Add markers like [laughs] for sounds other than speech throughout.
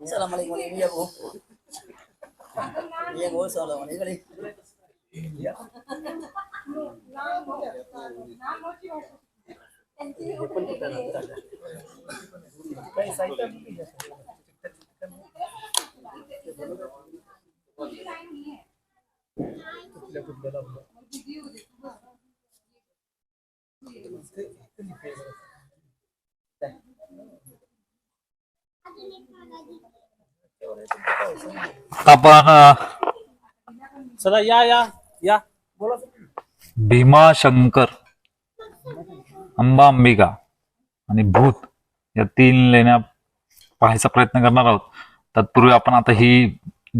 Assalamualaikum ya bu. Iya bu, assalamualaikum. आपण चला या या या. बोला भीमाशंकर अंबा अंबिका आणि भूत या तीन लेण्या पाहायचा प्रयत्न करणार आहोत. तत्पूर्वी आपण आता ही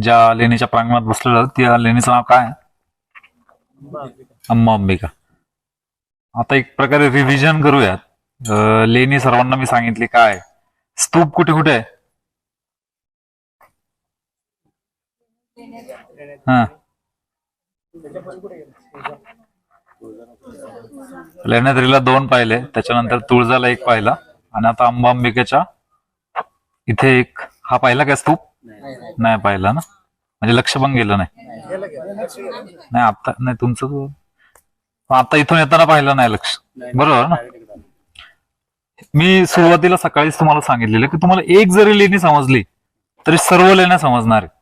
ज्या लेणीच्या प्रांगणात बसलेलो आहोत त्या लेणीचं नाव काय? आहे? अंबा अंबिका. आता एक प्रकारे रिव्हिजन करूयात. लेणी सर्वांना मी सांगितली काय. स्तूप कुठे कुठे आहे? हा. लेण्याद्रीला दोन पाहिले त्याच्यानंतर तुळजाला एक पाहिला आणि आता अंबांबिकेच्या इथे एक हा पाहिला काय स्तूप? नाही पाहिला ना. म्हणजे लक्ष पण गेलं नाही. नाही आता नाही तुमचं आता इथून येताना पाहिलं नाही लक्ष. बरोबर ना? मी सुरुवातीला सकाळीच तुम्हाला सांगितलेलं की तुम्हाला एक जरी लेणी समजली तरी सर्व लेण्या समजणार आहे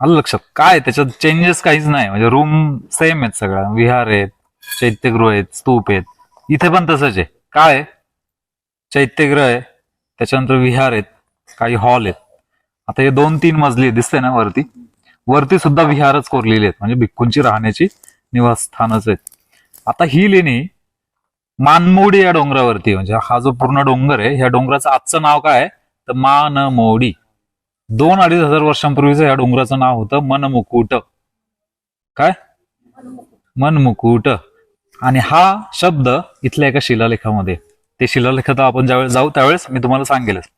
आलं लक्षात. काय त्याच्यात चेंजेस काहीच नाही. म्हणजे रूम सेम आहेत सगळ्या विहार आहेत चैत्यगृह आहेत स्तूप आहेत. इथे पण तसंच आहे. काय आहे? चैत्यगृह आहे. त्याच्यानंतर विहार आहेत. काही हॉल आहेत. आता हे दोन तीन मजली आहेत, दिसते ना वरती? वरती सुद्धा विहारच कोरलेली आहेत. म्हणजे भिक्खूंची राहण्याची निवासस्थानच आहेत. आता ही लेणी मानमोडी या डोंगरावरती म्हणजे हा जो पूर्ण डोंगर आहे ह्या डोंगराचं आजचं नाव काय आहे? तर मानमोडी. दोन अडीच हजार वर्षांपूर्वीचं या डोंगराचं नाव होतं मनमुकुट. काय? मनमुकुट. आणि हा शब्द इथल्या एका शिलालेखामध्ये. ते शिलालेख आपण ज्यावेळेस जाऊ त्यावेळेस मी तुम्हाला सांगेलच.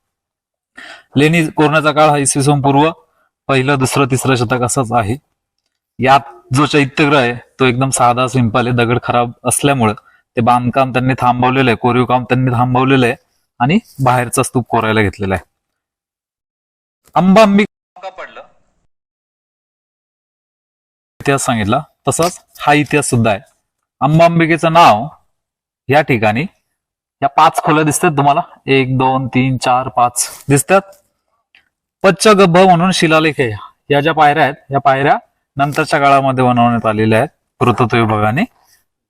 लेणी कोरण्याचा काळ हा इसवी सन पूर्व पहिलं दुसरं तिसरं शतक असाच आहे. यात जो चैत्यग्रह आहे तो एकदम साधा सिंपल आहे दगड खराब असल्यामुळं ते बांधकाम त्यांनी थांबवलेलं आहे कोरीव काम त्यांनी थांबवलेलं आहे आणि बाहेरचा स्तूप कोरायला घेतलेला आहे. अंबांबी का पडलं? इतिहास सांगितला. तसाच हा इतिहास सुद्धा आहे. अंबांबिकेचं नाव या ठिकाणी या पाच खोल्या दिसतात तुम्हाला. एक दोन तीन चार पाच दिसतात. पच्चगब्भ म्हणून शिलालेख आहे. या ज्या पायऱ्या आहेत या पायऱ्या नंतरच्या काळामध्ये बनवण्यात आलेल्या आहेत पुरातत्व विभागाने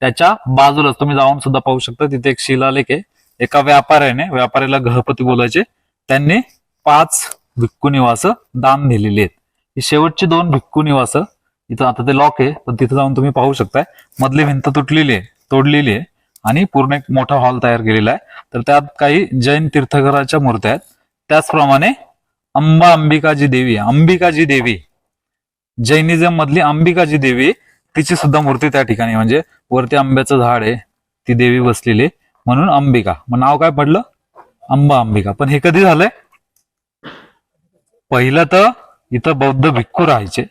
त्याच्या बाजूलाच तुम्ही जाऊन सुद्धा पाहू शकता तिथे एक शिलालेख आहे. एका व्यापाऱ्याने व्यापाऱ्याला गहपती बोलायचे. त्यांनी पाच भिक्खू निवास दान दिलेली आहेत. ही शेवटची दोन भिक्खू निवास इथं आता ते लॉक आहे पण तिथं जाऊन तुम्ही पाहू शकताय. मधली भिंत तुटलेली आहे तोडलेली आहे आणि पूर्ण एक मोठा हॉल तयार केलेला आहे. तर त्यात काही जैन तीर्थघराच्या मूर्त्या आहेत. त्याचप्रमाणे अंबा अंबिकाजी देवी अंबिकाजी देवी. जैनिझम मधली अंबिकाजी देवी तिची सुद्धा मूर्ती त्या ठिकाणी म्हणजे वरती आंब्याचं झाड आहे. ती देवी बसलेली आहे. म्हणून अंबिका. मग नाव काय पडलं? अंबा अंबिका. पण हे कधी झालंय? पहिलं तर इथं बौद्ध भिक्खू राहायचे.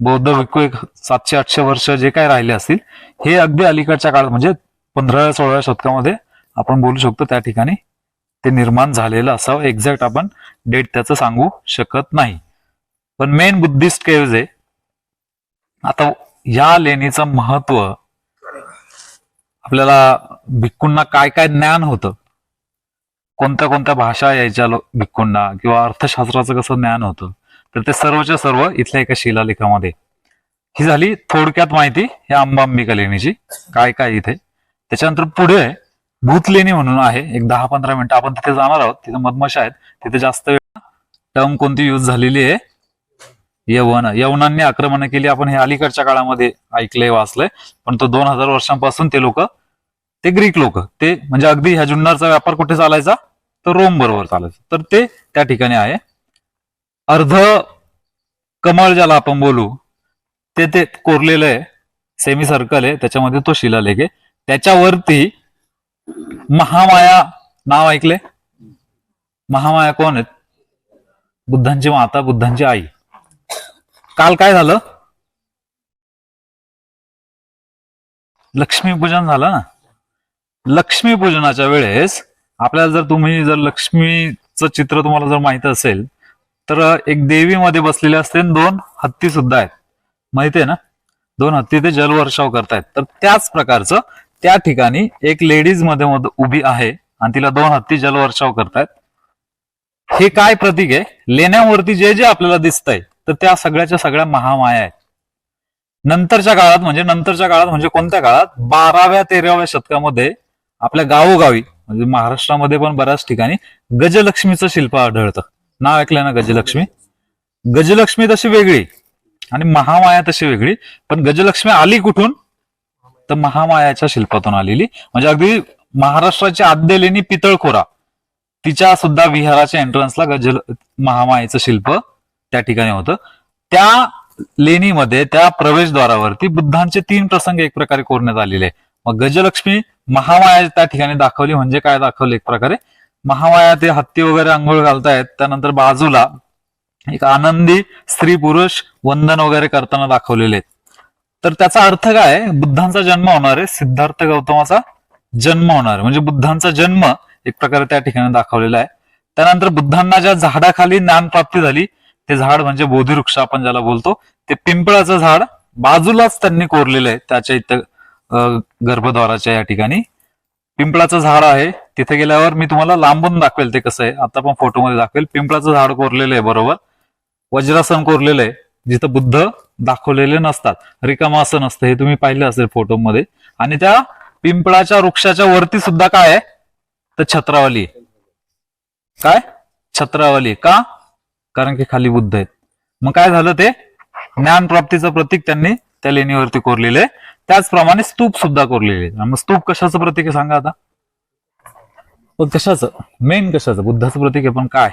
बौद्ध भिक्खू एक सातशे आठशे वर्ष जे काय राहिले असतील हे अगदी अलीकडच्या काळात म्हणजे पंधराव्या सोळाव्या शतकामध्ये आपण बोलू शकतो त्या ठिकाणी ते निर्माण झालेलं असावं. एक्झॅक्ट आपण डेट त्याचं सांगू शकत नाही. पण मेन बुद्धिस्ट केव्ज आहे आता या लेणीचं महत्त्व आपल्याला भिक्खूंना काय काय ज्ञान होतं? कोणत्या कोणत्या भाषा यायच्या लो- भिक्खूंना किंवा अर्थशास्त्राचं कसं ज्ञान होतं? तर ते सर्वच्या सर्व इथल्या एका शिलालेखामध्ये. ही झाली थोडक्यात माहिती या अंबांबिका लेणीची काय काय इथे? त्याच्यानंतर पुढे भूतलेणी म्हणून आहे. एक दहा पंधरा मिनिटं. आपण तिथे जाणार आहोत. तिथे मधमाशा आहेत. तिथे जास्त वेळ टर्म कोणती यूज झालेली आहे? यवन. यवनांनी आक्रमण केली. आपण हे अलीकडच्या काळामध्ये ऐकलंय वाचलंय. पण तो दोन हजार वर्षांपासून ते लोक ते ग्रीक लोक ते म्हणजे अगदी ह्या जुन्नरचा व्यापार कुठे चालायचा? तर रोम बरोबर चालायचं. तर ते त्या ठिकाणी आहे. अर्ध कमळ ज्याला आपण बोलू ते ते कोरलेलं आहे. सेमी सर्कल आहे. त्याच्यामध्ये तो शिलालेख आहे. त्याच्यावरती महामाया नाव ऐकले? महामाया कोण आहेत? बुद्धांची माता बुद्धांची आई. काल काय झालं? लक्ष्मीपूजन झालं ना? लक्ष्मीपूजनाच्या वेळेस आपल्याला जर तुम्ही जर लक्ष्मीचं चित्र तुम्हाला जर माहीत असेल तर एक देवीमध्ये बसलेले असते दोन हत्ती सुद्धा आहेत. माहिती आहे ना? दोन हत्ती ते जलवर्षाव करतायत. तर त्याच प्रकारचं त्या ठिकाणी एक लेडीजमध्ये उभी आहे आणि तिला दोन हत्ती जलवर्षाव करतायत. हे काय प्रतीक आहे? लेण्यावरती जे जे आपल्याला दिसतंय तर त्या सगळ्याच्या सगळ्या महामाया आहेत. नंतरच्या काळात म्हणजे नंतरच्या काळात म्हणजे कोणत्या काळात? बाराव्या तेराव्या शतकामध्ये आपल्या गावोगावी म्हणजे महाराष्ट्रामध्ये पण बऱ्याच ठिकाणी गजलक्ष्मीचं शिल्प आढळतं. नाव ऐकलं ना गजलक्ष्मी? गजलक्ष्मी तशी वेगळी आणि महामाया तशी वेगळी पण गजलक्ष्मी आली कुठून? तर महामायाच्या शिल्पातून आलेली. म्हणजे अगदी महाराष्ट्राची आद्य लेणी पितळखोरा. तिच्या सुद्धा विहाराच्या एंट्रन्सला गजल महामायेचं शिल्प त्या ठिकाणी होतं. त्या लेणीमध्ये त्या प्रवेशद्वारावरती बुद्धांचे तीन प्रसंग एक प्रकारे कोरण्यात आलेले. आहे. मग गजलक्ष्मी महामाया त्या ठिकाणी दाखवली. म्हणजे काय दाखवलं एक प्रकारे? महामाया ते हत्ती वगैरे आंघोळ घालतायत. त्यानंतर बाजूला एक आनंदी स्त्री पुरुष वंदन वगैरे करताना दाखवलेले आहेत. तर त्याचा अर्थ काय? बुद्धांचा जन्म होणार आहे. सिद्धार्थ गौतमाचा जन्म होणार आहे. म्हणजे बुद्धांचा जन्म एक प्रकारे त्या ठिकाणी दाखवलेला आहे. त्यानंतर बुद्धांना ज्या झाडाखाली ज्ञान प्राप्ती झाली ते झाड म्हणजे बोधिवृक्ष आपण ज्याला बोलतो ते पिंपळाचं झाड बाजूलाच त्यांनी कोरलेलं आहे. त्याच्या इथं गर्भद्वाराच्या या ठिकाणी. पिंपळाचं झाड आहे. तिथे गेल्यावर मी तुम्हाला लांबून दाखवेल ते कसं आहे. आता पण फोटोमध्ये दाखवेल. पिंपळाचं झाड कोरलेलं आहे बरोबर. वज्रासन कोरलेलं आहे. जिथं बुद्ध दाखवलेले नसतात. रिकामा असं नसतं हे तुम्ही पाहिलं असेल फोटोमध्ये. आणि त्या पिंपळाच्या वृक्षाच्या वरती सुद्धा काय आहे? तर छत्रावली काय? छत्रावली का? कारण की खाली बुद्ध आहेत. मग काय झालं ते? ज्ञान प्राप्तीचं प्रतीक त्यांनी त्या लेणीवरती कोरलेलं आहे. त्याचप्रमाणे स्तूप सुद्धा कोरलेले मग स्तूप कशाचं प्रतीक आहे सांगा आता? पण कशाचं? मेन कशाचं? बुद्धाचं प्रतीक आहे पण काय?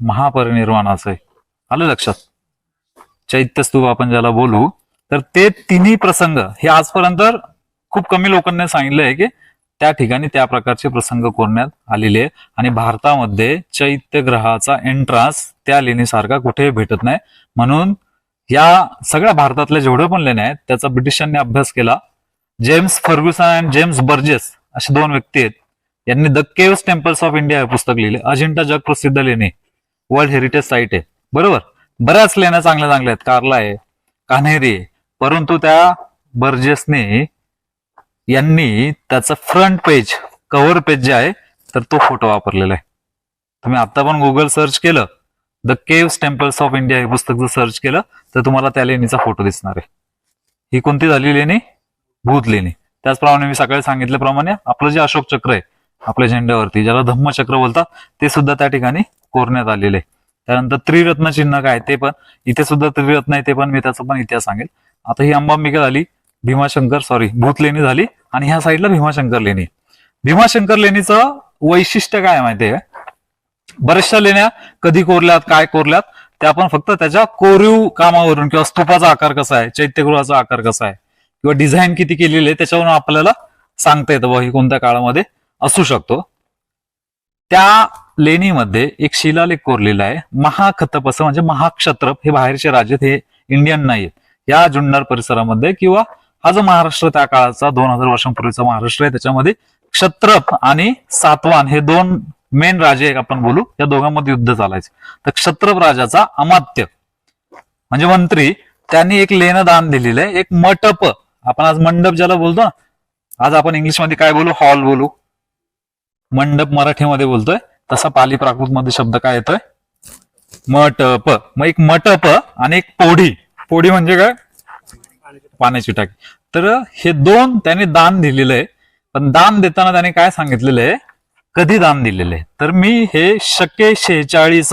महापरिनिर्वाणाचं आहे. आलं लक्षात? चैत्य स्तूप आपण ज्याला बोलू तर ते तिन्ही प्रसंग हे आजपर्यंत खूप कमी लोकांनी सांगितलं आहे की त्या ठिकाणी त्या प्रकारचे प्रसंग कोरण्यात आलेले आहे. आणि भारतामध्ये चैत्य ग्रहाचा एंट्रान्स त्या लेणीसारखा कुठेही भेटत नाही. म्हणून या सगळ्या भारतातल्या जेवढ्या पण लेण्या आहेत त्याचा ब्रिटिशांनी अभ्यास केला. James Fergusson and James Burgess असे दोन व्यक्ती आहेत. यांनी the caves temples of India हे पुस्तक लिहिले. अजिंठा जग प्रसिद्ध लेणी वर्ल्ड हेरिटेज साईट आहे. बरोबर? बऱ्याच लेण्या चांगल्या चांगल्या आहेत. कार्ला आहे कान्हेरी आहे. परंतु त्या बर्जेसने यांनी त्याचं फ्रंट पेज कव्हर पेज जे आहे तर तो फोटो वापरलेला आहे. तुम्ही आता पण गुगल सर्च केलं the caves temples of India हे पुस्तक जर सर्च केलं तर तुम्हाला त्या लेणीचा फोटो दिसणार आहे. ही कोणती झाली लेणी? भूत लेणी. त्याचप्रमाणे मी सकाळी सांगितल्याप्रमाणे आपलं जे अशोक चक्र आहे आपल्या झेंड्यावरती ज्याला धम्मचक्र बोलतात ते सुद्धा त्या ठिकाणी कोरण्यात आलेले आहे. त्यानंतर त्रिरत्न चिन्ह काय ते पण इथे सुद्धा त्रिरत्न आहे ते पण मी त्याचा पण इतिहास सांगेल. आता ही अंबांबिका झाली भीमाशंकर सॉरी भूत लेणी झाली आणि ह्या साईडला भीमाशंकर लेणी. भीमाशंकर लेणीचं वैशिष्ट्य काय माहितीये का? बऱ्याचशा लेण्या कधी कोरल्यात काय कोरल्यात त्या आपण फक्त त्याच्या कोरीव कामावरून किंवा स्तूपाचा आकार कसा आहे चैत्यगृहाचा आकार कसा आहे किंवा डिझाईन किती केलेली आहे त्याच्यावरून आपल्याला सांगता येतं बाबा ही कोणत्या काळामध्ये असू शकतो. त्या लेणीमध्ये एक शिलालेख कोरलेला आहे महाखतप असं म्हणजे महाक्षत्रप हे बाहेरचे राजे हे इंडियन नाहीत या जुन्नर परिसरामध्ये किंवा हा जो महाराष्ट्र त्या काळाचा दोन हजार वर्षांपूर्वीचा महाराष्ट्र आहे त्याच्यामध्ये क्षत्रप आणि सातवान हे दोन मेन राजे एक आपण बोलू या दोघांमध्ये युद्ध चालायचे. तर क्षत्रप राजाचा अमात्य म्हणजे मंत्री त्यांनी एक लेन दान दिलेलं आहे एक मटप. आपण आज मंडप ज्याला बोलतो ना आज आपण इंग्लिशमध्ये काय बोलू? हॉल बोलू. मंडप मराठीमध्ये बोलतोय तसा पाली प्राकृत मध्ये शब्द काय येतोय? मटप. मग एक मटप आणि एक पोढी पोढी म्हणजे काय? पाण्याची टाकी. तर हे दोन त्यांनी दान दिलेलं आहे. पण दान देताना त्याने काय सांगितलेलं आहे? कधी दान दिलेले? तर मी हे शके शेहेचाळीस.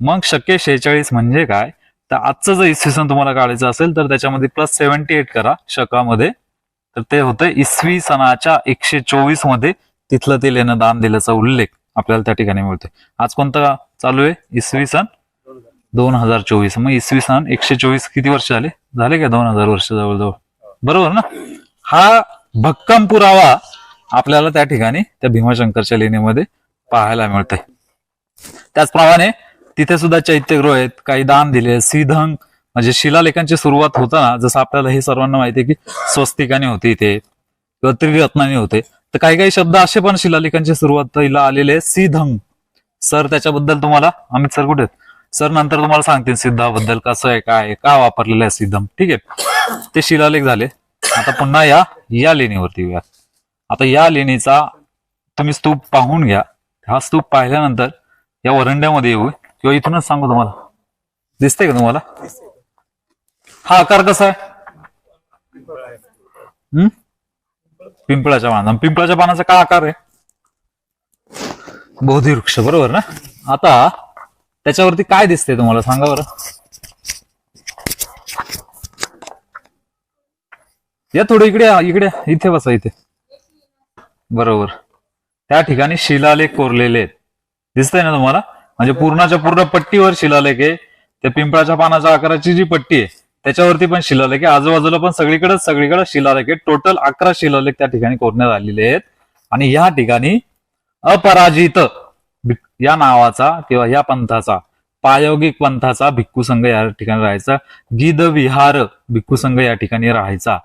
मग शके शेहेचाळीस म्हणजे काय? तर आजचं जर इसवी सन तुम्हाला काढायचं असेल तर त्याच्यामध्ये प्लस सेव्हन्टी एट करा शकामध्ये. तर ते होतं इसवी सणाच्या एकशे चोवीसमध्ये तिथलं ते लेणं दान दिल्याचा उल्लेख आपल्याला त्या ठिकाणी मिळतोय. आज कोणता चालू आहे? इसवी सन दोन हजार चोवीस. मग इसवी सन एकशे चोवीस किती वर्ष झाले? झाले का दोन हजार वर्ष जवळजवळ? बरोबर ना? हा भक्कम पुरावा आपल्याला त्या ठिकाणी त्या भीमाशंकरच्या लेणीमध्ये पाहायला मिळतंय. त्याचप्रमाणे तिथे सुद्धा चैत्यगृह आहेत काही दान दिले श्रीधंग म्हणजे शिलालेखांची सुरुवात होताना जसं आपल्याला हे सर्वांना माहिती आहे की स्वस्तिकाने होती इथे किंवा त्रिरत्नाने होते. तर काही काही शब्द असे पण शिलालेखांची सुरुवातीला आलेले सीधंग सर त्याच्याबद्दल तुम्हाला अमित सर कुठे आहेत? सर नंतर तुम्हाला सांगतील सिद्धाबद्दल कसं आहे काय का वापरलेलं आहे सिद्धम ठीक आहे. ते शिलालेख झाले. आता पुन्हा या या लेणीवरती येऊया. आता या लेणीचा तुम्ही स्तूप पाहून घ्या. हा स्तूप पाहिल्यानंतर या वरंड्यामध्ये येऊ. किंवा इथूनच सांगू तुम्हाला. दिसतंय का तुम्हाला? हा आकार कसा आहे? हम्म? पिंपळाच्या पाना पिंपळाच्या पानाचा काय आकार आहे? बोधी वृक्ष बरोबर ना? आता त्याच्यावरती काय दिसतंय तुम्हाला? सांगा बरं. या थोडं इकडे इकडे इथे बसा इथे. बरोबर. त्या ठिकाणी शिलालेख कोरलेले आहेत. दिसतंय ना तुम्हाला? म्हणजे पूर्णाच्या पूर्ण पट्टीवर शिलालेख आहे. त्या पिंपळाच्या पानाच्या आकाराची जी पट्टी आहे त्याच्यावरती पण शिलालेख आहे. आजूबाजूला पण सगळीकडे सगळीकडे शिलालेख आहे टोटल अकरा शिलालेख त्या ठिकाणी कोरण्यात आलेले आहेत. आणि या ठिकाणी अपराजित या नावाचा किंवा या पंथाचा प्रायोगिक पंथाचा भिक्खू संघ या ठिकाणी राहायचा. गिद विहार भिक्खू संघ या ठिकाणी राहायचा.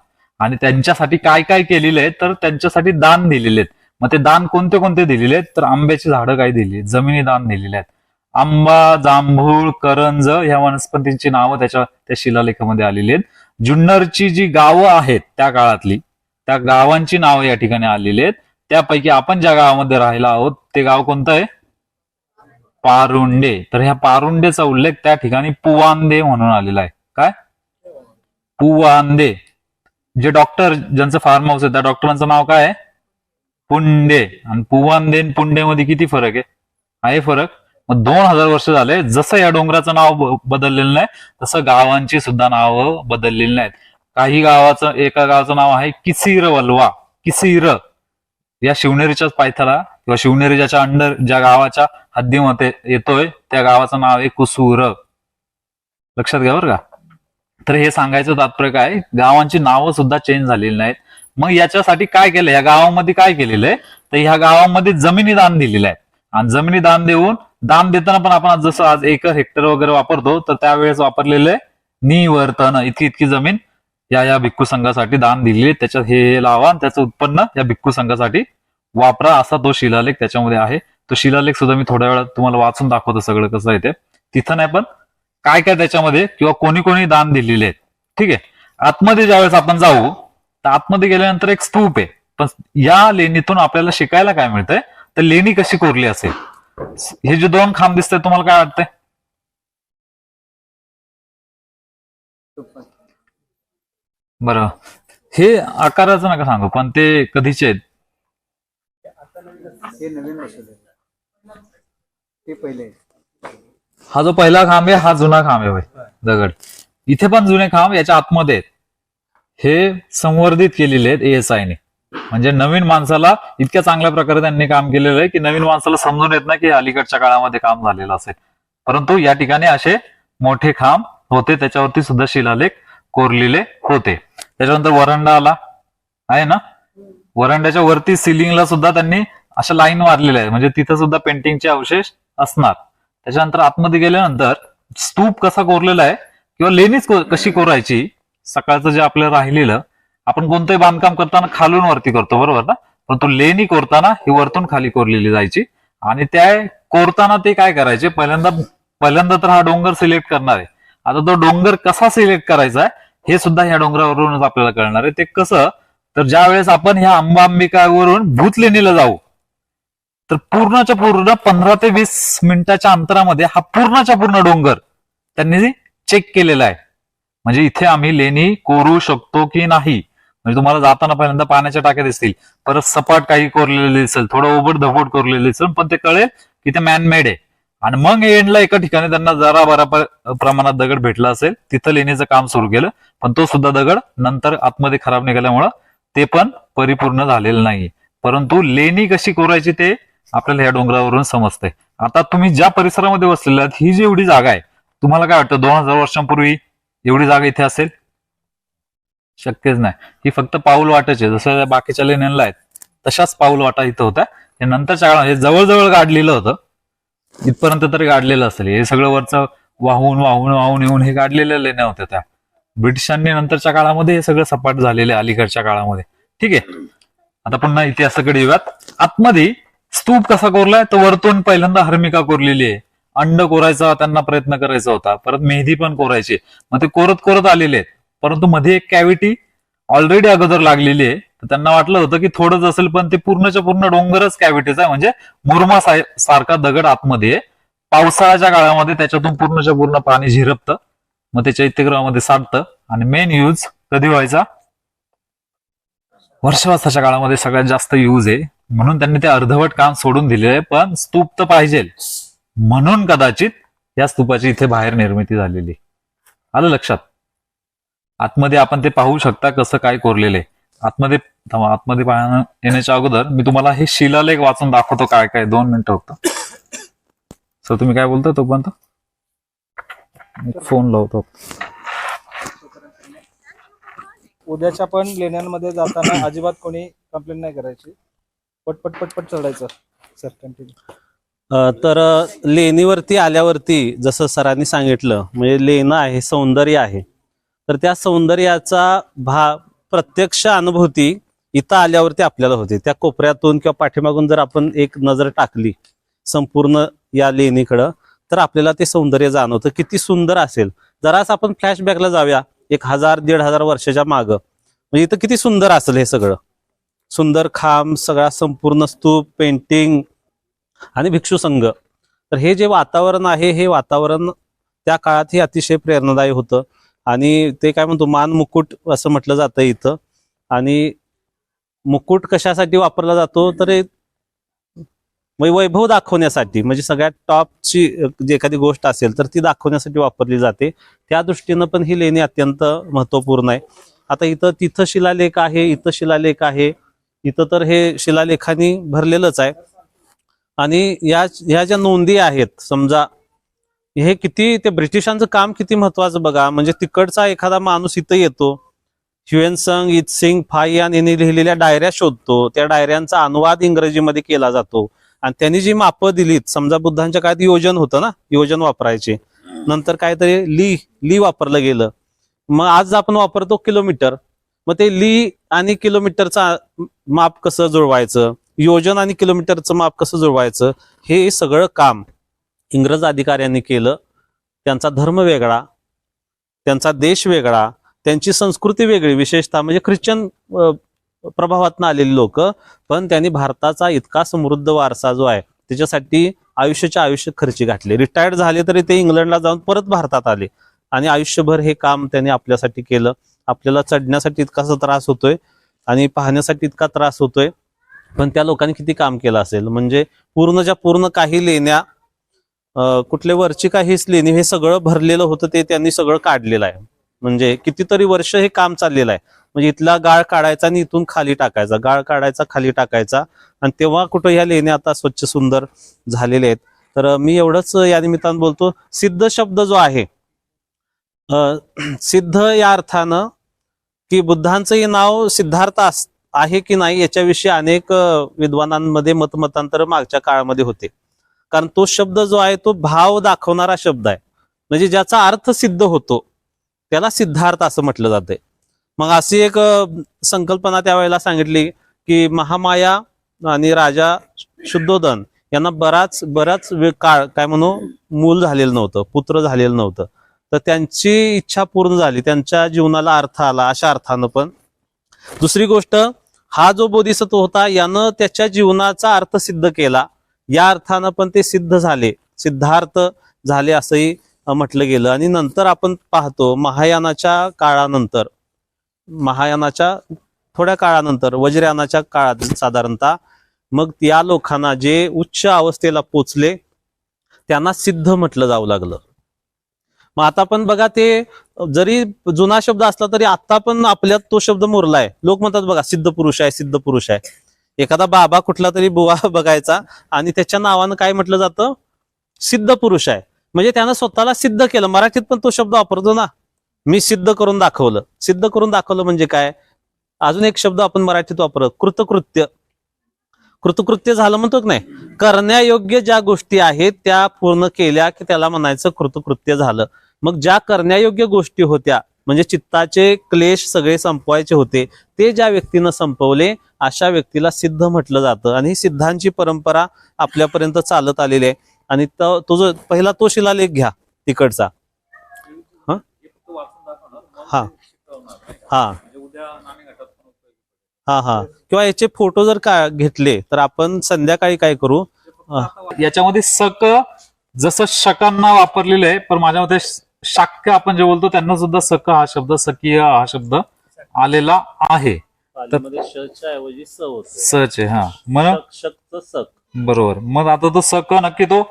आणि त्यांच्यासाठी काय काय केलेले आहे तर त्यांच्यासाठी दान दिलेले आहेत. मग ते दान कोणते कोणते दिलेले आहेत? तर आंब्याची झाडं काय दिली आहेत जमिनी दान दिलेले आहेत. आंबा जांभूळ करंज ह्या वनस्पतींची नावं त्याच्या त्या शिलालेखामध्ये आलेली आहेत. जुन्नरची जी गावं आहेत त्या काळातली त्या गावांची नावं या ठिकाणी आलेली आहेत. त्यापैकी आपण ज्या गावामध्ये राहिला आहोत ते गाव कोणतं आहे? पारुंडे. तर ह्या पारुंडेचा उल्लेख त्या ठिकाणी पुवांदे म्हणून आलेला आहे. काय? पुवांदे. जे डॉक्टर ज्यांचं फार्म हाऊस आहे त्या डॉक्टरांचं नाव काय आहे? पुंडे. आणि पुवांदे आणि पुंडेमध्ये किती फरक आहे? आहे फरक. मग दोन हजार वर्ष झाले जसं या डोंगराचं नाव बदललेलं नाही तसं गावांची सुद्धा नावं बदललेली नाहीत. काही गावाचं एका गावाचं नाव आहे किसीर वलवा. किसीर. या शिवनेरीच्याच पायथ्याला किंवा शिवनेरी ज्याच्या अंडर ज्या गावाच्या हद्दीमध्ये येतोय त्या गावाचं नाव आहे कुसूर. लक्षात घ्या बरं का. तर हे सांगायचं तात्पर्य काय? गावांची नावं सुद्धा चेंज झालेली नाहीत. मग याच्यासाठी काय केलं? या गावामध्ये काय केलेलं आहे? तर ह्या गावामध्ये जमिनी दान दिलेलं आहे आणि जमिनी दान देऊन दान देताना पण आपण जसं आज एकर हेक्टर वगैरे वापरतो तर त्यावेळेस वापरलेले निवर्तन. इतकी इतकी जमीन या या भिक्खू संघासाठी दान दिलेली त्याच्यात हे हे लावा आणि त्याचं उत्पन्न या भिक्खू संघासाठी वापरा असा तो शिलालेख त्याच्यामध्ये आहे. तो शिलालेख सुद्धा मी थोड्या वेळात तुम्हाला वाचून दाखवतो सगळं कसं आहे ते. तिथं नाही पण काय काय त्याच्यामध्ये किंवा कोणी कोणी दान दिलेले आहेत. ठीक आहे? आतमध्ये ज्यावेळेस आपण जाऊ तर आतमध्ये गेल्यानंतर एक स्तूप आहे. पण या लेणीतून आपल्याला शिकायला काय मिळतंय? तर लेणी कशी कोरली असेल? हे जे दोन खांब दिसतंय तुम्हाला काय वाटतंय? बरं. हे आकाराचं नका सांगू पण ते कधीचे आहेत? नवीन ते पहिले हा जो पहिला खांब आहे हा जुना खांब आहे होय, दगड. इथे पण जुने खांब याच्या आतमध्ये आहेत. हे संवर्धित केलेले आहेत एएसआय ने. म्हणजे नवीन माणसाला इतक्या चांगल्या प्रकारे त्यांनी काम केलेलं आहे की नवीन माणसाला समजून येत नाही की अलीकडच्या काळामध्ये काम झालेलं असेल. परंतु या ठिकाणी असे मोठे खांब होते त्याच्यावरती सुद्धा शिलालेख कोरलेले होते. त्याच्यानंतर वरंडा आला. आहे ना? वरंड्याच्या वरती सिलिंगला सुद्धा त्यांनी अशा लाईन मारलेल्या आहेत. म्हणजे तिथं सुद्धा पेंटिंगचे अवशेष असणार. त्याच्यानंतर आतमध्ये गेल्यानंतर स्तूप कसा कोरलेला आहे किंवा लेणीच कशी कोरायची सकाळचं जे आपलं राहिलेलं आपण कोणतंही बांधकाम करताना खालून वरती करतो बरोबर ना? परंतु लेणी कोरताना ही वरतून खाली कोरलेली जायची. आणि त्या कोरताना ते काय करायचे? पहिल्यांदा पहिल्यांदा तर हा डोंगर सिलेक्ट करणार आहे. आता तो डोंगर कसा सिलेक्ट करायचा आहे हे सुद्धा ह्या डोंगरावरूनच आपल्याला कळणार आहे. ते कसं? तर ज्या वेळेस आपण ह्या अंबाबिकावरून भूत लेणीला जाऊ तर पूर्णच्या पूर्ण पंधरा ते वीस मिनिटाच्या अंतरामध्ये हा पूर्णच्या पूर्ण डोंगर त्यांनी चेक केलेला आहे. म्हणजे इथे आम्ही लेणी कोरू शकतो की नाही? म्हणजे तुम्हाला जाताना पहिल्यांदा पाण्याच्या टाक्या दिसतील. परत सपाट काही कोरलेले दिसेल थोडं ओबड धबोड कोरलेले दिसेल पण ते कळेल की ते मॅनमेड आहे. आणि मग एंडला एका ठिकाणी त्यांना जरा बरा प्रमाणात दगड भेटला असेल तिथं लेणीचं काम सुरू केलं पण तो सुद्धा दगड नंतर आतमध्ये खराब निघाल्यामुळं ते पण परिपूर्ण झालेलं नाही. परंतु लेणी कशी कोरायची ते आपल्याला या डोंगरावरून समजतंय. आता तुम्ही ज्या परिसरामध्ये बसलेला आहात ही जी एवढी जागा आहे तुम्हाला काय वाटतं दोन हजार वर्षांपूर्वी एवढी जागा इथे असेल? शक्यच नाही. ही फक्त पाऊल वाटायचे जसं बाकीच्या लेण्यांना आहेत तशाच पाऊल वाटा इथं होत्या. हे नंतरच्या काळात हे जवळजवळ गाडलेलं होतं. इथपर्यंत तरी गाडलेलं असेल. हे सगळं वरचं वाहून वाहून वाहून येऊन हे गाडलेल्या लेण्या होत्या त्या. ब्रिटिशांनी नंतरच्या काळामध्ये हे सगळं सपाट झालेलं आहे अलीकडच्या काळामध्ये. ठीक आहे. आता पुन्हा इतिहासाकडे येऊयात. आतमध्ये स्तूप कसा कोरलाय? तर वरतून पहिल्यांदा हर्मिका कोरलेली आहे. अंड कोरायचा त्यांना प्रयत्न करायचा होता. परत मेहंदी पण कोरायची. मग ते कोरत कोरत आलेले आहेत. परंतु मध्ये एक कॅव्हिटी ऑलरेडी अगोदर लागलेली आहे. तर त्यांना वाटलं होतं की थोडंच असेल पण ते पूर्णच्या पूर्ण डोंगरच कॅव्हिटीचा आहे. म्हणजे मुरमा सारखा दगड आतमध्ये पावसाळ्याच्या काळामध्ये त्याच्यातून पूर्णच्या पूर्ण पाणी झिरपतं. मग ते चैत्यगृहामध्ये साठतं. आणि मेन यूज कधी व्हायचा? वर्षवासाच्या काळामध्ये सगळ्यात जास्त यूज आहे. म्हणून त्यांनी ते अर्धवट काम सोडून दिले पण स्तूप तर पाहिजे. म्हणून कदाचित या स्तूपाची इथे बाहेर निर्मिती झालेली. आहे. आलं लक्षात? आतमध्ये आपण ते पाहू शकता कसं काय कोरलेले आतमध्ये आतमध्ये पाहणं येण्याच्या अगोदर मी तुम्हाला हे शिलालेख वाचून दाखवतो काय काय दोन मिनिटं फक्त. सर तुम्ही काय बोलता तोपर्यंत? फोन लावतो. उद्याच्या पण लेण्यांमध्ये जाताना अजिबात कोणी कंप्लेंट नाही करायची. पटपट पटपट चढायचं. सर कंटिन्यू अ, तर अ, लेणीवरती आल्यावरती जसं सरांनी सांगितलं म्हणजे लेणं आहे सौंदर्य आहे. तर त्या सौंदर्याचा भा प्रत्यक्ष अनुभूती इथं आल्यावरती आपल्याला होते. त्या कोपऱ्यातून किंवा पाठीमागून जर आपण एक नजर टाकली संपूर्ण या लेणीकडं तर आपल्याला ते सौंदर्य जाणवतं. किती सुंदर असेल. जरास आपण फ्लॅशबॅकला जाऊया. एक हजार दीड हजार वर्षाच्या मागं. म्हणजे इथं किती सुंदर असेल हे सगळं. सुंदर खांब सगळा संपूर्ण स्तूप पेंटिंग आणि भिक्षू संघ. तर हे जे वातावरण आहे हे वातावरण त्या काळातही अतिशय प्रेरणादायी होतं. आणि ते काय म्हणतो मान मुकुट असं म्हटलं जातं इथं. आणि मुकुट कशासाठी वापरला जातो? तर वैभव दाखवण्यासाठी म्हणजे सगळ्यात टॉपची जी एखादी गोष्ट असेल तर ती दाखवण्यासाठी वापरली जाते. त्या दृष्टीनं पण ही लेणी अत्यंत महत्त्वपूर्ण आहे. आता इथं तिथं शिलालेख आहे इथं शिलालेख आहे. इथं तर हे शिलालेखानी भरलेलंच आहे. आणि या ह्या ज्या नोंदी आहेत समजा हे किती ते ब्रिटिशांचं काम किती महत्वाचं बघा. म्हणजे तिकडचा एखादा माणूस इथं येतो ह्युएनसंग इतसिंग फायन यांनी लिहिलेल्या डायऱ्या शोधतो. त्या डायऱ्यांचा अनुवाद इंग्रजीमध्ये केला जातो. आणि त्यांनी जी मापं दिलीत समजा बुद्धांच्या काळात योजन होतं ना योजन वापरायचे. नंतर काहीतरी ली ली वापरलं गेलं. मग आज आपण वापरतो किलोमीटर. मग ते ली आणि किलोमीटरचा माप कसं जुळवायचं? योजन आणि किलोमीटरचं माप कसं जुळवायचं? हे सगळं काम इंग्रज अधिकाऱ्यांनी केलं. त्यांचा धर्म वेगळा त्यांचा देश वेगळा त्यांची संस्कृती वेगळी. विशेषतः म्हणजे ख्रिश्चन प्रभावातनं आलेली लोक पण त्यांनी भारताचा इतका समृद्ध वारसा जो आहे त्याच्यासाठी आयुष्याच्या आयुष्य खर्ची घातले. रिटायर्ड झाले तरी ते इंग्लंडला जाऊन परत भारतात आले. आणि आयुष्यभर हे काम त्यांनी आपल्यासाठी केलं. आपल्याला चढण्यासाठी इतकासा त्रास होतोय आणि पाहण्यासाठी इतका त्रास होतोय. पण त्या लोकांनी किती काम केलं असेल? म्हणजे पूर्णच्या पूर्ण काही लेण्या कुठले वरची काहीच लेणी हे सगळं भरलेलं होतं ते त्यांनी सगळं काढलेलं आहे. म्हणजे कितीतरी वर्ष हे काम चाललेलं आहे. म्हणजे इथला गाळ काढायचा आणि इथून खाली टाकायचा. गाळ काढायचा खाली टाकायचा. आणि तेव्हा कुठं ह्या लेण्या आता स्वच्छ सुंदर झालेल्या आहेत. तर मी एवढंच या निमित्तानं बोलतो. सिद्ध शब्द जो आहे सिद्ध या अर्थानं की बुद्धांचंही नाव सिद्धार्थ आहे की नाही याच्याविषयी अनेक विद्वानांमध्ये मतमतांतर मागच्या काळामध्ये होते. कारण तो शब्द जो आहे तो भाव दाखवणारा शब्द आहे. म्हणजे ज्याचा अर्थ सिद्ध होतो त्याला सिद्धार्थ असं म्हटलं जाते मग अशी एक संकल्पना त्यावेळेला सांगितली की महामाया आणि राजा शुद्धोदन यांना बराच बराच वेळ काळ काय म्हणू मूल झालेलं नव्हतं पुत्र झालेलं नव्हतं. तर त्यांची इच्छा पूर्ण झाली. त्यांच्या जीवनाला अर्थ आला अशा अर्थानं पण. दुसरी गोष्ट हा जो बोधिसत्व होता यानं त्याच्या जीवनाचा अर्थ सिद्ध केला. या अर्थानं पण ते सिद्ध झाले. सिद्धार्थ झाले असंही म्हटलं गेलं. आणि नंतर आपण पाहतो महायानाच्या काळानंतर महायानाच्या थोड्या काळानंतर वज्रयानाच्या काळात साधारणतः मग त्या लोकांना जे उच्च अवस्थेला पोचले त्यांना सिद्ध म्हटलं जाऊ लागलं. मग आता पण बघा ते जरी जुना शब्द असला तरी आता पण आपल्यात तो शब्द मुरलाय. लोक म्हणतात बघा सिद्ध पुरुष आहे सिद्ध पुरुष आहे. एखादा बाबा कुठला तरी बुवा [laughs] बघायचा आणि त्याच्या नावानं काय म्हटलं जातं? सिद्ध पुरुष आहे. म्हणजे त्यानं स्वतःला सिद्ध केलं. मराठीत पण तो शब्द वापरतो ना. मी सिद्ध करून दाखवलं. सिद्ध करून दाखवलं म्हणजे काय? अजून एक शब्द आपण मराठीत वापरत कृतकृत्य. कृतकृत्य झालं म्हणतो की नाही? करण्यायोग्य ज्या गोष्टी आहेत त्या पूर्ण केल्या की त्याला म्हणायचं कृतकृत्य झालं. मग ज्या करण्यायोग्य गोष्टी होत्या म्हणजे चित्ताचे क्लेश सगळे संपवायचे होते ते ज्या व्यक्तीनं संपवले अशा व्यक्तीला सिद्ध म्हटलं जातं. आणि ही सिद्धांची परंपरा आपल्यापर्यंत चालत आलेली आहे. आणि तो जो पहिला तो शिलालेख घ्या तिकडचा. हा? हा. हा. हा हा. किंवा याचे फोटो जर का घेतले तर आपण संध्याकाळी काय करू? याच्यामध्ये सक जसं शकांना वापरलेलं आहे पण माझ्या मते शाक्य आपण जे बोलतो त्यांना सुद्धा सक हा शब्द सकीय हा शब्द आलेला आहे. ऐवजी स. सच आहे हा. मग? सक. बरोबर. मग आता तो सक नक्की तो?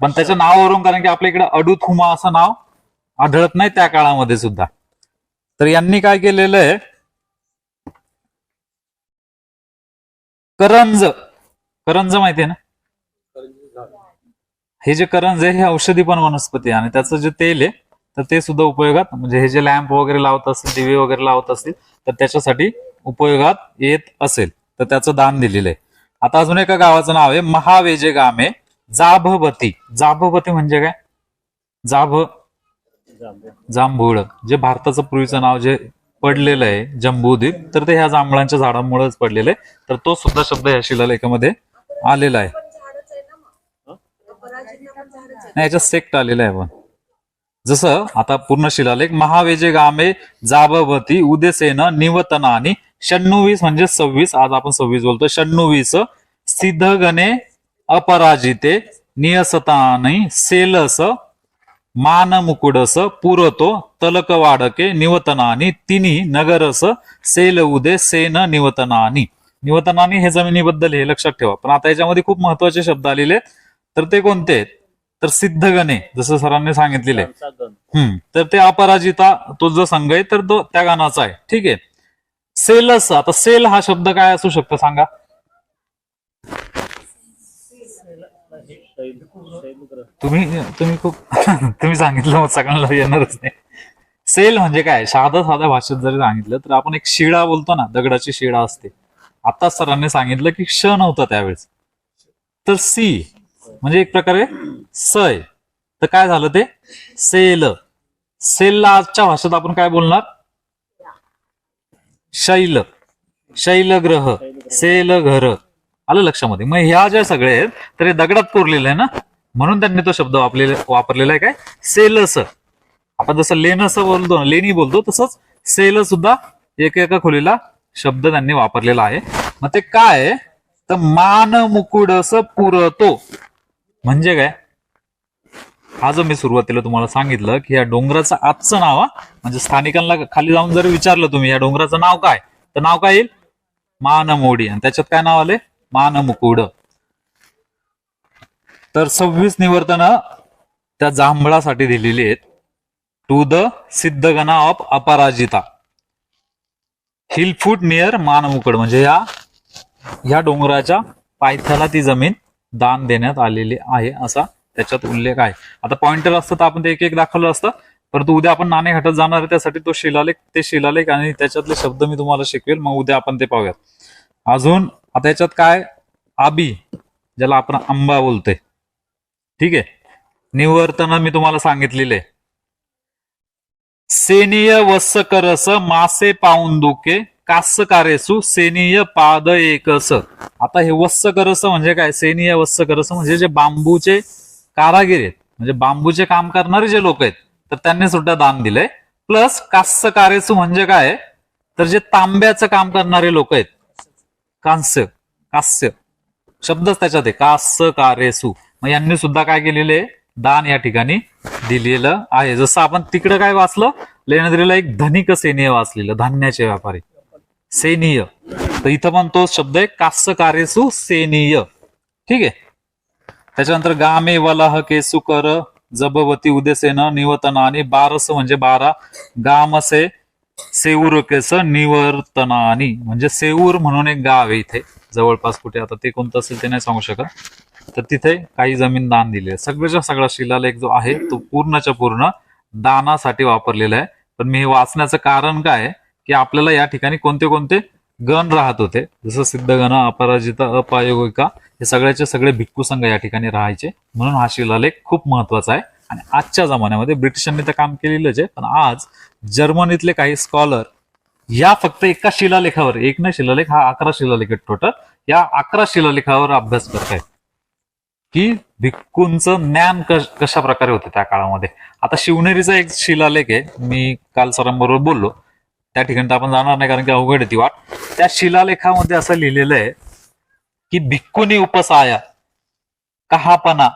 पण त्याच्या नावावरून कारण की आपल्या इकडे अडुथुमा असं नाव आढळत नाही त्या काळामध्ये सुद्धा. तर यांनी काय केलेलं आहे? करंज. करंज माहितीये ना? हे जे करंज आहे हे औषधी पण वनस्पती आहे आणि त्याचं जे तेल आहे तर ते सुद्धा उपयोगात म्हणजे हे जे लॅम्प वगैरे लावत असतील दिवे वगैरे लावत असतील तर त्याच्यासाठी उपयोगात येत असेल. तर त्याचं दान दिलेलं आहे. आता अजून एका गावाचं नाव आहे महावेजे गामे जाभवती. जाभवती म्हणजे काय? जाभ जांभूळ. जे भारताचं पूर्वीचं नाव जे पडलेलं आहे जम्बूद्वीप तर ते ह्या जांभळांच्या झाडांमुळेच पडलेलं आहे. तर तो सुद्धा शब्द या शिलालेखामध्ये आलेला आहे. नाही याच्यात सेक्ट आलेला आहे पण. जसं आता पूर्ण शिलालेख महावेजे गामे जाबवती उदेसेन निवतना आणि षण्णवीस म्हणजे सव्वीस आज आपण सव्वीस बोलतो षण्णवीस सिद्धगणे अपराजिते नियसतानी सेलस मान मुकुडस पुरतो तलक वाडके निवतनानी तिन्ही नगरस सेल उदे सेन निवतनानी. निवतनानी हे जमिनीबद्दल हे लक्षात ठेवा. पण आता याच्यामध्ये खूप महत्त्वाचे शब्द आलेले आहेत. तर ते कोणते तर सिद्धगणे जसं सरांनी सांगितलेले गण. हम्म तर ते अपराजिता तो जो संघ आहे तर तो त्या गाण्याचा आहे. ठीक आहे? सेलस आता सेल हा शब्द काय असू शकतो सांगा? तुम्ही तुम्ही खूप [laughs] तुम्ही सांगितलं मग सगळ्यांना येणारच नाही. सेल म्हणजे काय? साधा साध्या भाषेत जरी सांगितलं तर आपण एक शिळा बोलतो ना दगडाची शिळा असते. आता सरांनी सांगितलं की श नव्हता त्यावेळेस. तर सी म्हणजे एक प्रकारे सय. तर काय झालं ते? सेल. सेलला आजच्या भाषेत आपण काय बोलणार? शैल. शैलग्रह. सेल घर आलं लक्षामध्ये? मग ह्या ज्या सगळे आहेत तर हे दगडात कोरलेलं आहे ना? म्हणून त्यांनी तो शब्द वापरलेला वापरलेला आहे काय? सेलस. आपण जसं लेनस बोलतो लेणी बोलतो तसंच सेल सुद्धा एक एका खोलीला शब्द त्यांनी वापरलेला आहे. मग ते काय? तर मान मुकुडस पुरतो. म्हणजे काय? आज मी सुरुवातीला तुम्हाला सांगितलं की या डोंगराचं आजचं नाव म्हणजे स्थानिकांना खाली जाऊन जर विचारलं तुम्ही या डोंगराचं नाव काय? तर नाव काय येईल? मानमोडी. आणि त्याच्यात काय नाव आले? मानमुकुड. तर सव्वीस निवर्तन त्या जांभळासाठी दिलेली आहेत. To the Siddhagana of Aparajita. Hill foot near Manmukad. म्हणजे या या डोंगराच्या पायथ्याला ती जमीन दान देण्यात आलेले आहे असा त्याच्यात उल्लेख आहे. आता पॉइंटर असतं तर आपण ते एक एक दाखवलं असतं. परंतु उद्या आपण नाणे घटत जाणार आहे त्यासाठी तो शिलालेख ते शिलालेख आणि त्याच्यातले शब्द मी तुम्हाला शिकवेल. मग उद्या आपण ते पाहूयात. अजून आता याच्यात काय? आबी ज्याला आपण आंबा बोलतोय. ठीक आहे? निवर्तन मी तुम्हाला सांगितलेले. सेनीय वस्सकरस मासे पाऊन दुके कासकारेसु सेनीय पाद एकस. आता हे वस्सकरस म्हणजे काय? सेनीय वस्सकरस म्हणजे जे बांबूचे कारागिर आहेत. म्हणजे बांबूचे काम करणारे जे लोक आहेत तर त्यांनी सुद्धा दान दिलंय. प्लस कास्यकारेसु म्हणजे काय? तर जे तांब्याचं काम करणारे लोक आहेत. कांस्य कास्य. शब्दच त्याच्यात आहे. कास्य कारेसु मग यांनी सुद्धा काय केलेले? दान या ठिकाणी दिलेलं आहे. जसं आपण तिकडं काय वाचलं? लेणद्रीला एक धनिक सेनीय वाचलेलं धान्याचे व्यापारी. सेनीय. तर इथं पण तोच शब्द आहे कास्य कार्यसु सेनीय. ठीक आहे? त्याच्यानंतर गामे वलाह केसु कर जबवती उदेसेन निवतना आणि बारस म्हणजे बारा गामसे सेऊर केस निवर्तनानी. म्हणजे सेऊर म्हणून एक गाव आहे इथे. जवळपास कुठे आता ते कोणतं असेल ते नाही सांगू शकत. तर तिथे काही जमीन दान दिली आहे. सगळ्याच्या सगळा शिलालेख जो आहे तो पूर्णच्या पूर्ण दानासाठी वापरलेला आहे. पण मी हे वाचण्याचं कारण काय आहे? की आपल्याला या ठिकाणी कोणते कोणते गण राहत होते. जसं सिद्धगण अपराजिता अपायोगिका हे सगळ्याचे सगळे भिक्खू संघ या ठिकाणी राहायचे. म्हणून हा शिलालेख खूप महत्त्वाचा आहे. आणि आजच्या जमान्यामध्ये ब्रिटिशांनी तर काम केलेलंच आहे पण आज जर्मनीतले काही स्कॉलर या फक्त एका शिलालेखावर एक नाही शिलालेख हा अकरा शिलालेख आहे टोटल या अकरा शिलालेखावर अभ्यास करतायत. की भिक्कूंचं ज्ञान कश- कशा प्रकारे होतं त्या काळामध्ये. आता शिवनेरीचा एक शिलालेख आहे. मी काल सरांबरोबर बोललो. त्या ठिकाणी तर आपण जाणार नाही कारण की अवघड आहे ती वाट. त्या शिलालेखामध्ये असं लिहिलेलं आहे की भिक्कुनी उपसाया कहापणा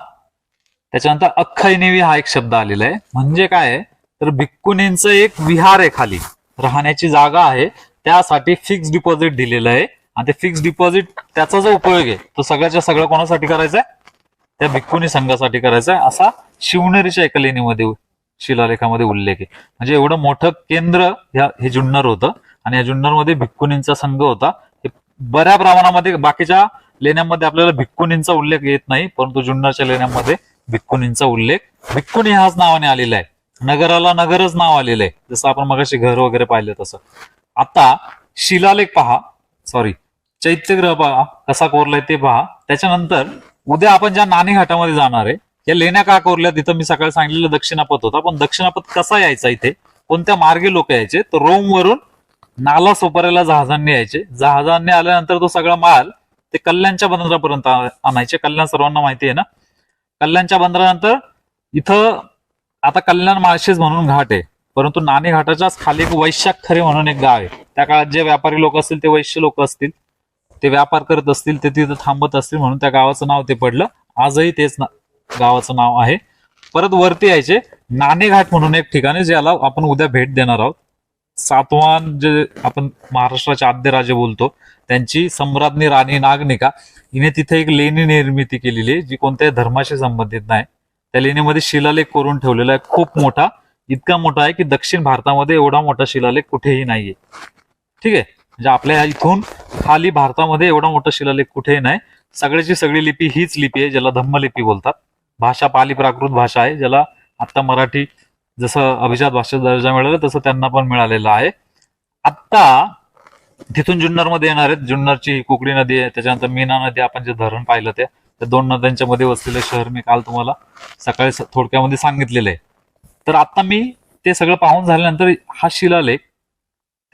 त्याच्यानंतर अख्खैनिवी हा एक शब्द आलेला आहे. म्हणजे काय तर भिक्कुनींच एक विहार आहे खाली राहण्याची जागा आहे. त्यासाठी फिक्स डिपॉझिट दिलेलं आहे. आणि ते फिक्स डिपॉझिट त्याचा जो उपयोग आहे तो सगळ्याच्या सगळं कोणासाठी करायचा आहे? त्या भिक्कुनी संघासाठी करायचा आहे. असा शिवनेरीच्या एका लेणीमध्ये शिलालेखामध्ये उल्लेख आहे. म्हणजे एवढं मोठं केंद्र ह्या हे जुन्नर होतं आणि या जुन्नरमध्ये भिक्कुनींचा संघ होता. हे बऱ्या प्रमाणामध्ये बाकीच्या लेण्यांमध्ये आपल्याला भिक्कुनींचा उल्लेख येत नाही परंतु जुन्नरच्या लेण्यांमध्ये भिक्कुनींचा उल्लेख. भिक्कुनी ह्याच नावाने आलेला आहे. नगराला नगरच नाव आलेलं आहे. जसं आपण मगाशी घर वगैरे पाहिलं तसं. आता शिलालेख पहा. सॉरी चैत्यग्रह पहा. कसा कोरलाय ते पहा. त्याच्यानंतर उद्या आपण ज्या नाणे घाटामध्ये जाणार आहे या लेण्या का कोरल्या तिथं मी सकाळी सांगितलेलं दक्षिणापथ होता पण दक्षिणापथ कसा यायचा इथे? कोणत्या मार्गे लोक यायचे? तर रोम वरून नाला सोपाऱ्याला जहाजांनी यायचे. जहाजांनी आल्यानंतर तो सगळा माल ते कल्याणच्या बंदरापर्यंत आणायचे. कल्याण सर्वांना माहिती आहे ना? कल्याणच्या बंदरानंतर इथं आता कल्याण माळशेज म्हणून घाट आहे. परंतु नाणे घाटाच्याच खाली एक वैशाखरे म्हणून एक गाव आहे. त्या काळात जे व्यापारी लोक असतील ते वैश्य लोक असतील. ते व्यापार करत असतील ते तिथं थांबत असतील म्हणून त्या गावाचं नाव ते पडलं. आजही तेच ना- गावाचं नाव आहे. परत वरती यायचे. नाणेघाट म्हणून एक ठिकाण आहे ज्याला आपण उद्या भेट देणार आहोत. सातवान जे आपण महाराष्ट्राचे आद्य राजे बोलतो त्यांची सम्राज्ञी राणी नागनिका हिने तिथे एक लेणी निर्मिती केलेली आहे जी कोणत्याही धर्माशी संबंधित नाही. त्या लेणीमध्ये शिलालेख करून ठेवलेला आहे खूप मोठा. इतका मोठा आहे की दक्षिण भारतामध्ये एवढा मोठा शिलालेख कुठेही नाहीये. ठीक आहे? म्हणजे आपल्या इथून खाली भारतामध्ये एवढा मोठा शिलालेख कुठेही नाही. सगळ्याची सगळी लिपी हीच लिपी आहे ज्याला धम्मलिपी बोलतात. भाषा पाली प्राकृत भाषा आहे ज्याला आता मराठी जसं अभिजात भाषेचा दर्जा मिळाला तसं त्यांना पण मिळालेला आहे. आत्ता तिथून जुन्नरमध्ये येणार आहेत. जुन्नरची कुकडी नदी आहे. त्याच्यानंतर मीना नदी आपण जे धरण पाहिलं ते त्या दोन नद्यांच्या मध्ये वसलेलं शहर मी काल तुम्हाला सकाळी थोडक्यामध्ये सांगितलेलं आहे. तर आता मी ते सगळं पाहून झाल्यानंतर हा शिलालेख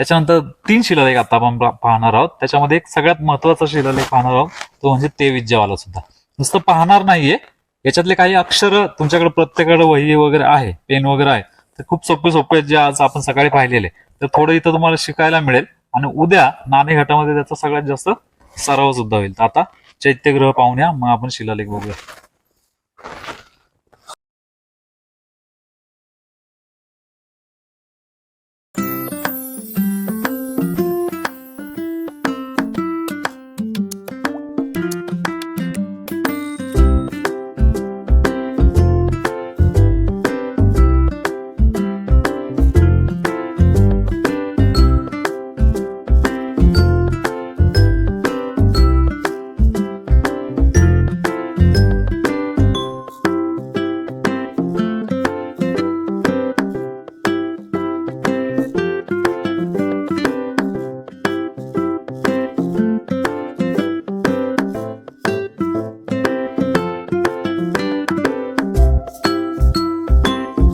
त्याच्यानंतर तीन शिलालेख आता आपण पाहणार आहोत. त्याच्यामध्ये एक सगळ्यात महत्त्वाचा शिलालेख पाहणार आहोत तो म्हणजे ते विद्यावाला सुद्धा. नुसतं पाहणार नाहीये याच्यातले काही अक्षर तुमच्याकडे प्रत्येकाकडे वही वगैरे आहे पेन वगैरे आहे तर खूप सोपे सोपे आहेत जे आज आपण सकाळी पाहिलेले. तर थोडं इथं तुम्हाला शिकायला मिळेल. आणि उद्या नाणेघाटामध्ये त्याचा सगळ्यात जास्त सराव सुद्धा होईल. तर आता चैत्यग्रह पाहून या मग आपण शिलालेख बघूया.